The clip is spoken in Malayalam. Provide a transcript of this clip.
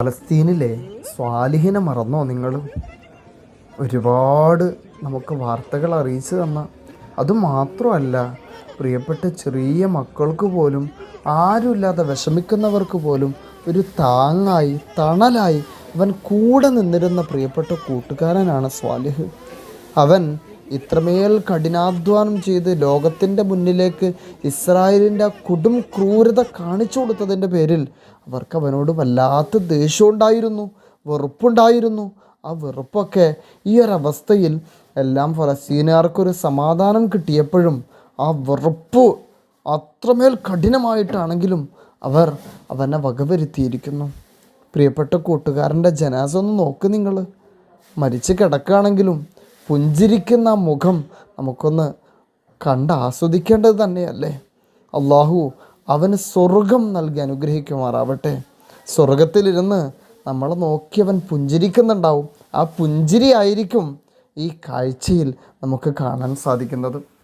ഫലസ്തീനിലെ സ്വാലിഹിനെ മറന്നോ നിങ്ങൾ? ഒരുപാട് നമുക്ക് വാർത്തകൾ അറിയിച്ചു തന്ന അതുമാത്രമല്ല പ്രിയപ്പെട്ട ചെറിയ മക്കൾക്ക് പോലും ആരുമില്ലാതെ വിഷമിക്കുന്നവർക്ക് പോലും ഒരു താങ്ങായി തണലായി അവൻ കൂടെ നിന്നിരുന്ന പ്രിയപ്പെട്ട കൂട്ടുകാരനാണ് സ്വാലിഹ്. അവൻ ഇത്രമേൽ കഠിനാധ്വാനം ചെയ്ത് ലോകത്തിന്റെ മുന്നിലേക്ക് ഇസ്രായേലിന്റെ കുടും ക്രൂരത കാണിച്ചു കൊടുത്തതിന്റെ പേരിൽ അവർക്ക് അവനോട് വല്ലാത്ത ദേഷ്യമുണ്ടായിരുന്നു വെറുപ്പുണ്ടായിരുന്നു. ആ വെറുപ്പൊക്കെ ഈ ഒരവസ്ഥയിൽ എല്ലാം ഫലസ്തീനുകാർക്കൊരു സമാധാനം കിട്ടിയപ്പോഴും ആ വെറുപ്പ് അത്രമേൽ കഠിനമായിട്ടാണെങ്കിലും അവർ അവനെ വകവരുത്തിയിരിക്കുന്നു. പ്രിയപ്പെട്ട കൂട്ടുകാരന്റെ ജനാസ ഒന്ന് നോക്ക് നിങ്ങൾ. മരിച്ച് കിടക്കുകയാണെങ്കിലും പുഞ്ചിരിക്കുന്ന മുഖം നമുക്കൊന്ന് കണ്ട് ആസ്വദിക്കേണ്ടത് തന്നെയല്ലേ? അള്ളാഹു അവന് സ്വർഗം നൽകി അനുഗ്രഹിക്കുമാറാവട്ടെ. സ്വർഗത്തിലിരുന്ന് നമ്മൾ നോക്കി അവൻ പുഞ്ചിരിക്കുന്നുണ്ടാവും. ആ പുഞ്ചിരി ആയിരിക്കും ഈ കാഴ്ചയിൽ നമുക്ക് കാണാൻ സാധിക്കുന്നത്.